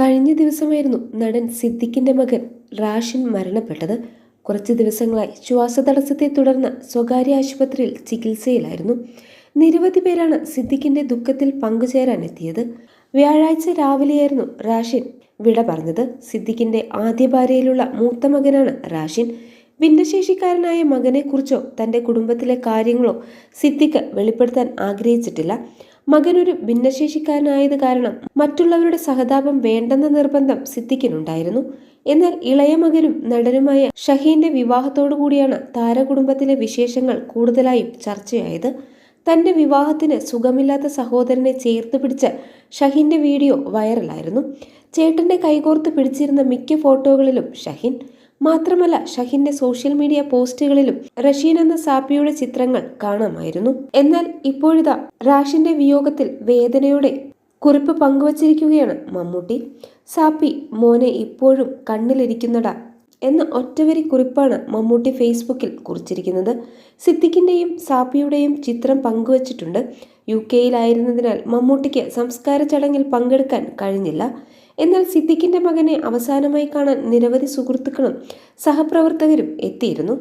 കഴിഞ്ഞ ദിവസമായിരുന്നു നടൻ സിദ്ദിഖിന്റെ മകൻ റാഷിൻ മരണപ്പെട്ടത്. കുറച്ച് ദിവസങ്ങളായി ശ്വാസതടസ്സത്തെ തുടർന്ന് സ്വകാര്യ ആശുപത്രിയിൽ ചികിത്സയിലായിരുന്നു. നിരവധി പേരാണ് സിദ്ദിഖിന്റെ ദുഃഖത്തിൽ പങ്കുചേരാൻ എത്തിയത് വ്യാഴാഴ്ച രാവിലെയായിരുന്നു റാഷിൻ വിട പറഞ്ഞത്. സിദ്ദിഖിന്റെ ആദ്യ ഭാര്യയിലുള്ള മൂത്ത മകനാണ് റാഷിൻ. ഭിന്നശേഷിക്കാരനായ മകനെക്കുറിച്ചോ തന്റെ കുടുംബത്തിലെ കാര്യങ്ങളോ സിദ്ദിഖ് വെളിപ്പെടുത്താൻ ആഗ്രഹിച്ചിട്ടില്ല. മകനൊരു ഭിന്നശേഷിക്കാരനായത് കാരണം മറ്റുള്ളവരുടെ സഹതാപം വേണ്ടെന്ന നിർബന്ധം സിദ്ദിഖിനുണ്ടായിരുന്നു. എന്നാൽ ഇളയ മകനും നടനുമായ ഷഹീന്റെ വിവാഹത്തോടുകൂടിയാണ് താരകുടുംബത്തിലെ വിശേഷങ്ങൾ കൂടുതലായും ചർച്ചയായത്. തന്റെ വിവാഹത്തിന് സുഖമില്ലാത്ത സഹോദരനെ ചേർത്ത് പിടിച്ച ഷഹീന്റെ വീഡിയോ വൈറലായിരുന്നു. ചേട്ടന്റെ കൈകോർത്ത് പിടിച്ചിരുന്ന മിക്ക ഫോട്ടോകളിലും ഷഹീൻ മാത്രമല്ല ഷഹിന്റെ സോഷ്യൽ മീഡിയ പോസ്റ്റുകളിലും റഷീൻ എന്ന സാപ്പിയുടെ ചിത്രങ്ങൾ കാണാമായിരുന്നു. എന്നാൽ ഇപ്പോഴിതാ റാഷിന്റെ വിയോഗത്തിൽ വേദനയോടെ കുറിപ്പ് പങ്കുവച്ചിരിക്കുകയാണ് മമ്മൂട്ടി. സാപ്പി മോനെ ഇപ്പോഴും കണ്ണിലിരിക്കുന്നട എന്ന ഒറ്റവരി കുറിപ്പാണ് മമ്മൂട്ടി ഫേസ്ബുക്കിൽ കുറിച്ചിരിക്കുന്നത്. സിദ്ദിഖിന്റെയും സാപ്പിയുടെയും ചിത്രം പങ്കുവച്ചിട്ടുണ്ട്. യു കെയിലായിരുന്നതിനാൽ മമ്മൂട്ടിക്ക് സംസ്കാര ചടങ്ങിൽ പങ്കെടുക്കാൻ കഴിഞ്ഞില്ല. എന്നാൽ സിദ്ദിഖിന്റെ മകനെ അവസാനമായി കാണാൻ നിരവധി സുഹൃത്തുക്കളും സഹപ്രവർത്തകരും എത്തിയിരുന്നു.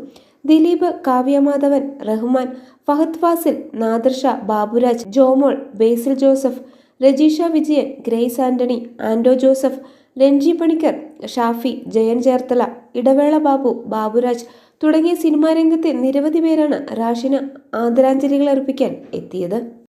ദിലീപ് കാവ്യമാധവൻ റഹ്മാൻ ഫഹദ് ഫാസിൽ നാദർഷ ബാബുരാജ് ജോമോൾ ബേസിൽ ജോസഫ് രജീഷ വിജയൻ ഗ്രേസ് ആന്റണി ആൻഡോ ജോസഫ് രഞ്ജി പണിക്കർ ഷാഫി ജയൻ ചേർത്തല ഇടവേള ബാബു ബാബുരാജ് തുടങ്ങിയ സിനിമാരംഗത്തെ നിരവധി പേരാണ് റാഷിന് ആദരാഞ്ജലികൾ അർപ്പിക്കാൻ എത്തിയത്.